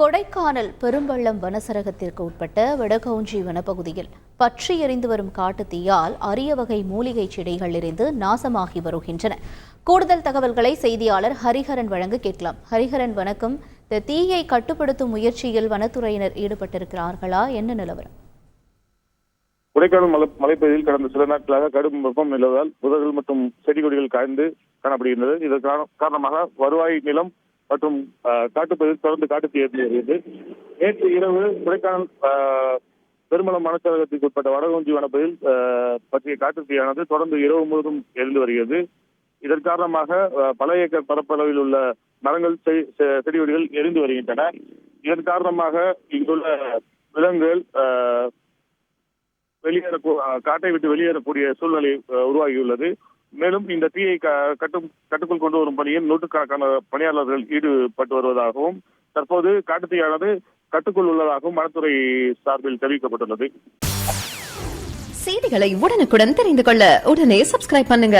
கொடைக்கானல் பெரும்பள்ளம் வனசரகத்திற்கு உட்பட்ட வடகவுஞ்சி வனப்பகுதியில் பற்றி எறிந்து வரும் காட்டுத்தீயால் அரிய வகை மூலிகை செடிகள் இருந்து நாசமாகி வருகின்றன. கூடுதல் தகவல்களை செய்தியாளர் ஹரிஹரன் வழங்க கேட்கலாம். ஹரிஹரன் வணக்கம். இந்த தீயை கட்டுப்படுத்தும் முயற்சியில் வனத்துறையினர் ஈடுபட்டிருக்கிறார்களா? என்ன நிலவரம்? கொடைக்கானல் மலை மலைப்பகுதியில் கடந்த சில நாட்களாக கடும் வெப்பம் நிலவதால் புதர்கள் மற்றும் செடி கொடிகள் காய்ந்து காணப்படுகின்றது. இதற்கான காரணமாக வருவாய் நிலம் மற்றும் காட்டுப்பகுதியில் தொடர்ந்து காட்டுத்தீ ஏற்பட்டு வருகிறது. நேற்று இரவு கொடைக்கானல் பெருமளம் வனச்சரகத்திற்கு உட்பட்ட வடகொஞ்சி வனப்பகுதியில் பற்றிய காட்டு தீயானது தொடர்ந்து இரவு முழுவதும் எரிந்து வருகிறது. இதன் காரணமாக பல ஏக்கர் பரப்பளவில் உள்ள மரங்கள் செடி கொடிகள் எரிந்து வருகின்றன. இதன் காரணமாக இங்குள்ள விலங்குகள் ஆஹ், வெளியேற காட்டை விட்டு வெளியேறக்கூடிய சூழ்நிலை உருவாகியுள்ளது. மேலும் இந்த தீயை கட்டும் கட்டுக்குள் கொண்டு வரும் பணியில் நூற்றுக்கணக்கான பணியாளர்கள் ஈடுபட்டு வருவதாகவும் தற்போது காட்டுத்தீயானது கட்டுக்குள் உள்ளதாகவும் வனத்துறை சார்பில் தெரிவிக்கப்பட்டுள்ளது. செய்திகளை உடனுக்குடன் தெரிந்து கொள்ள உடனே சப்ஸ்கிரைப் பண்ணுங்க.